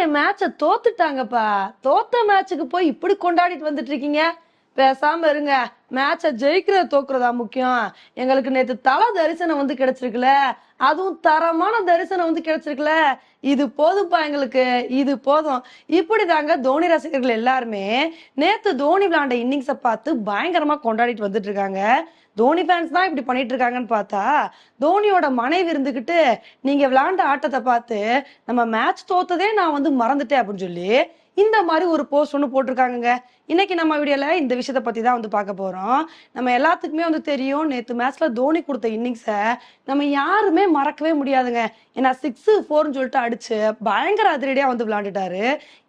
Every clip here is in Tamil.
நேற்றைய மேட்சை தோத்துட்டாங்கப்பா. தோத்த மேட்சுக்கு போய் இப்படி கொண்டாடிட்டு வந்துட்டு இருக்கீங்க? பேசாம இருங்க. மேட்ச ஜெயிக்கிறத தோக்குறதா முக்கியம். எங்களுக்கு நேத்து தல தரிசனம் வந்து கிடைச்சிருக்குல. அதுவும் தரமான தரிசனம் வந்து கிடைச்சிருக்குல. இது போதும்ப்பா எங்களுக்கு. இது போதும். இப்படி தாங்க தோனி ரசிகர்கள் எல்லாருமே நேத்து தோனி விளையாண்ட இன்னிங்ஸை பார்த்து பயங்கரமா கொண்டாடிட்டு வந்துட்டு இருக்காங்க. தோனி ஃபேன்ஸ் தான் இப்படி பண்ணிட்டு இருக்காங்கன்னு பார்த்தா தோனியோட மனைவி இருந்துகிட்டு நீங்க விளையாண்ட ஆட்டத்தை பார்த்து நம்ம மேட்ச் தோத்ததே நான் வந்து மறந்துட்டேன் அப்படின்னு சொல்லி இந்த மாதிரி ஒரு போஸ்ட் ஒன்று போட்டிருக்காங்கங்க. இன்னைக்கு நம்ம வீடியோல இந்த விஷயத்தை பத்தி தான் வந்து பார்க்க போறோம். நம்ம எல்லாத்துக்குமே வந்து தெரியும் நேத்து மேட்ச்ல தோனி கொடுத்த இன்னிங்ஸை நம்ம யாருமே மறக்கவே முடியாதுங்க. ஏன்னா சிக்ஸ் ஃபோர்னு சொல்லிட்டு அடிச்சு பயங்கர அதிரடியா வந்து விளாண்டுட்டாரு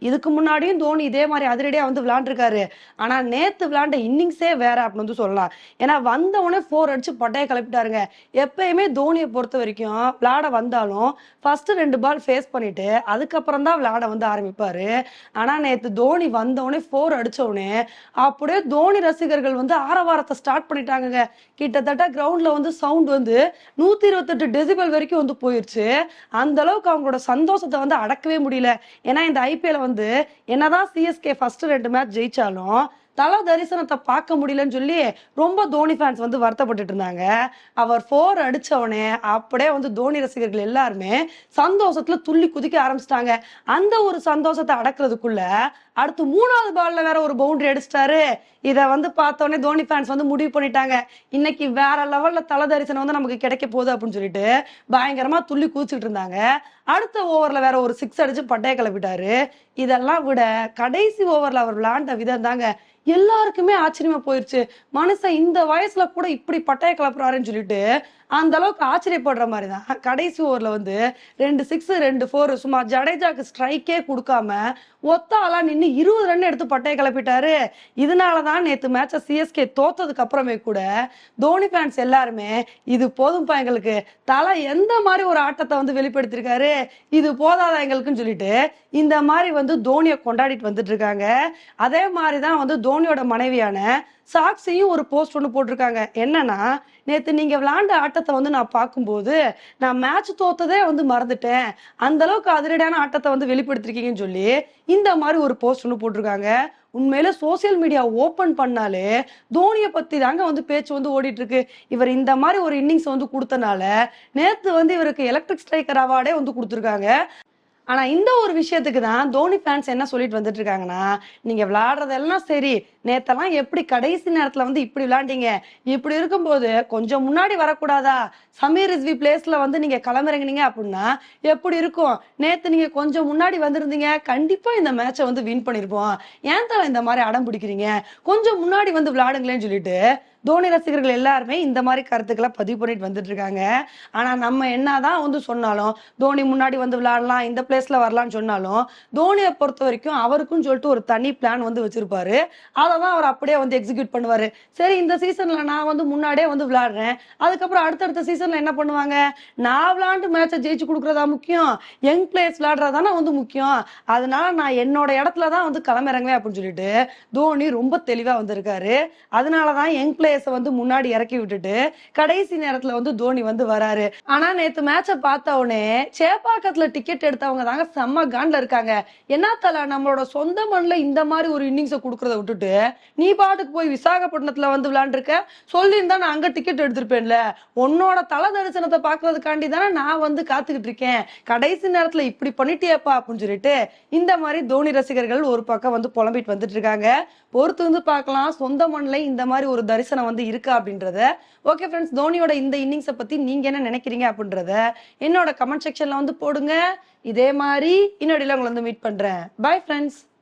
இதுக்கு முன்னாடியும் தோனி இதே மாதிரி அதிரடியா வந்து விளையாண்டுருக்காரு. ஆனா நேத்து விளாண்ட இன்னிங்ஸே வேற அப்படின்னு வந்து சொல்லலாம். ஏன்னா வந்த உடனே ஃபோர் அடிச்சு பட்டையை கிளப்பிட்டாருங்க. எப்பயுமே தோனியை பொறுத்த வரைக்கும் விளையாட வந்தாலும் ஃபர்ஸ்ட் ரெண்டு பால் ஃபேஸ் பண்ணிட்டு அதுக்கப்புறம் தான் விளாட வந்து ஆரம்பிப்பாரு. ஆனா நேத்து தோனி வந்தவொடனே ஃபோர் அடிச்சவுடனே அப்படியே தோனி ரசிகர்கள் வந்து ஆரவாரத்தை ஸ்டார்ட் பண்ணிட்டாங்க கிட்டத்தட்ட கிரவுண்ட்ல வந்து சவுண்ட் வந்து நூத்தி இருபத்தெட்டு டெசிபல் வரைக்கும் வந்து போயிருச்சு. அந்த அளவுக்கு அவங்களோட சந்தோஷத்தை வந்து அடக்கவே முடியல. ஏன்னா இந்த ஐபிஎல் வந்து என்னதான் சிஎஸ்கே ஃபர்ஸ்ட் ரெண்டு மேட்ச் ஜெயிச்சாலும் தல தரிசனத்தை பார்க்க முடியலன்னு சொல்லி ரொம்ப தோனி ஃபேன்ஸ் வந்து வருத்தப்பட்டுட்டு இருந்தாங்க. அவர் ஃபோர் அடிச்சவனே அப்படியே வந்து தோனி ரசிகர்கள் எல்லாருமே சந்தோஷத்துல துள்ளி குதிக்க ஆரம்பிச்சிட்டாங்க. அந்த ஒரு சந்தோஷத்தை அடக்குறதுக்குள்ள அடுத்து மூணாவது பால்ல வேற ஒரு பவுண்டரி அடிச்சிட்டாரு. இதை வந்து பார்த்தோன்னே தோனி ஃபேன்ஸ் வந்து முடிவு பண்ணிட்டாங்க. இன்னைக்கு வேற லெவல்ல தல தரிசனம் வந்து நமக்கு கிடைக்க போகுது அப்படின்னு சொல்லிட்டு பயங்கரமா துள்ளி குதிச்சுட்டு இருந்தாங்க. அடுத்த ஓவர்ல வேற ஒரு சிக்ஸ் அடிச்சு பட்டைய கிளப்பிட்டாரு. இதெல்லாம் விட கடைசி ஓவர்ல அவர் விளையாண்ட விதம் தாங்க. எல்லாருக்குமே ஆச்சரியமா போயிருச்சு. மனுஷன் இந்த வயசுல கூட இப்படி பட்டைய கிளப்புறாருன்னு சொல்லிட்டு அந்த அளவுக்கு ஆச்சரியப்படுற மாதிரி தான் கடைசி ஓவர்ல வந்து ரெண்டு சிக்ஸ் ரெண்டு ஃபோர் சும்மா ஜடேஜாக்கு ஸ்ட்ரைக்கே கொடுக்காம ஒத்தாலாம் நின்று நின்று இருபது ரன் எடுத்து பட்டையை கிளப்பிட்டாரு. இதனால தான் நேத்து மேட்சை சிஎஸ்கே தோத்ததுக்கு அப்புறமே கூட தோனி ஃபேன்ஸ் எல்லாருமே இது போதும்பா எங்களுக்கு தலை எந்த மாதிரி ஒரு ஆட்டத்தை வந்து வெளிப்படுத்திருக்காரு இது போதாதா எங்களுக்குன்னு சொல்லிட்டு இந்த மாதிரி வந்து தோனியை கொண்டாடிட்டு வந்துட்டு இருக்காங்க. அதே மாதிரி தான் வந்து தோனியோட மனைவியான சாக்சியும் ஒரு போஸ்ட் ஒன்று போட்டிருக்காங்க. என்னன்னா நேற்று நீங்க விளையாண்ட ஆட்டத்தை வந்து நான் பார்க்கும்போது நான் மேட்ச் தோத்ததே வந்து மறந்துட்டேன். அந்த அளவுக்கு அதிரடியான ஆட்டத்தை வந்து வெளிப்படுத்திருக்கீங்கன்னு சொல்லி இந்த மாதிரி ஒரு போஸ்ட் ஒன்று போட்டிருக்காங்க. உண்மையில சோசியல் மீடியா ஓபன் பண்ணாலே தோனியை பத்தி தாங்க வந்து பேச்சு வந்து ஓடிட்டு இருக்கு இவர் இந்த மாதிரி ஒரு இன்னிங்ஸ் வந்து கொடுத்தனால நேத்து வந்து இவருக்கு எலக்ட்ரிக் ஸ்ட்ரைக்கர் அவார்டே வந்து கொடுத்துருக்காங்க. ஆனா இந்த ஒரு விஷயத்துக்கு தான் தோனி ஃபேன்ஸ் என்ன சொல்லிட்டு வந்துட்டு இருக்காங்கன்னா நீங்க விளையாடுறதெல்லாம் சரி நேத்தெல்லாம் எப்படி கடைசி நேரத்துல வந்து இப்படி விளையாண்டீங்க? இப்படி இருக்கும்போது கொஞ்சம் முன்னாடி வரக்கூடாதா? சமீர் ரிஸ்வி பிளேஸ்ல வந்து நீங்க கிளம்பிறங்கினீங்க அப்படின்னா எப்படி இருக்கும்? நேத்து நீங்க கொஞ்சம் முன்னாடி வந்திருந்தீங்க கண்டிப்பா இந்த மேட்சை வந்து வின் பண்ணிருப்போம். ஏன் தலை இந்த மாதிரி அடம் பிடிக்கிறீங்க? கொஞ்சம் முன்னாடி வந்து விளையாடுங்களேன்னு சொல்லிட்டு தோனி ரசிகர்கள் எல்லாருமே இந்த மாதிரி கருத்துக்களை பதிவு பண்ணிட்டு வந்துட்டு இருக்காங்க ஆனா நம்ம என்னதான் வந்து சொன்னாலும் தோனி முன்னாடி வந்து விளையாடலாம் இந்த பிளேஸ்ல வரலாம்னு சொன்னாலும் தோனியை பொறுத்த வரைக்கும் அவருக்கும் சொல்லிட்டு ஒரு தனி பிளான் வந்து வச்சிருப்பாரு. அதை தான் அவர் அப்படியே வந்து எக்ஸிக்யூட் பண்ணுவாரு. சரி இந்த சீசன்ல நான் வந்து முன்னாடியே வந்து விளையாடுறேன். அதுக்கப்புறம் அடுத்தடுத்த சீசன்ல என்ன பண்ணுவாங்க? நான் விளையாண்டு மேட்சை ஜெயிச்சு கொடுக்குறதா முக்கியம்? யங் பிளேயர்ஸ் விளையாடுறதானே வந்து முக்கியம்? அதனால நான் என்னோட இடத்துல தான் வந்து களமிறங்குவேன் அப்படின்னு சொல்லிட்டு தோனி ரொம்ப தெளிவா வந்திருக்காரு. அதனாலதான் யங் பிளேயர்ஸை வந்து முன்னாடி இறக்கி விட்டுட்டு கடைசி நேரத்துல வந்து தோனி வந்து வராரு. ஆனா நேத்து மேட்சை பார்த்த உடனே சேப்பாக்கத்துல டிக்கெட் எடுத்தவங்க தாங்க செம்ம காண்ட்ல இருக்காங்க. என்ன தல நம்மளோட சொந்த மண்ணுல இந்த மாதிரி ஒரு இன்னிங்ஸை கொடுக்கறத விட்டுட்டு நீ பாட்டுக்கு போய் விசாகப்பட்டினத்துல வந்து விளாண்டுருக்க சொல்லியிருந்தா நான் அங்க டிக்கெட் எடுத்திருப்பேன்ல. உன்னோட தல தரிசனத்தை பாக்குறதுக்காண்டி தானே நான் வந்து காத்துக்கிட்டு இருக்கேன். கடைசி நேரத்துல இப்படி பண்ணிட்டியப்பா அப்படின்னு சொல்லிட்டு இந்த மாதிரி தோனி ரசிகர்கள் ஒரு பக்கம் வந்து புலம்பிட்டு வந்துட்டு இருக்காங்க. பொறுத்து வந்து பார்க்கலாம் சொந்த மண்ணில் இந்த மாதிரி ஒரு தரிசனம் வந்து இருக்கா அப்படின்றத. ஓகே ஃப்ரெண்ட்ஸ் தோனியோட இந்த இன்னிங்ஸை பத்தி நீங்க என்ன நினைக்கிறீங்க அப்படின்றத என்னோட கமெண்ட் செக்ஷனில் வந்து போடுங்க. இதே மாதிரி இன்னொடியில் உங்களை வந்து மீட் பண்றேன். Bye friends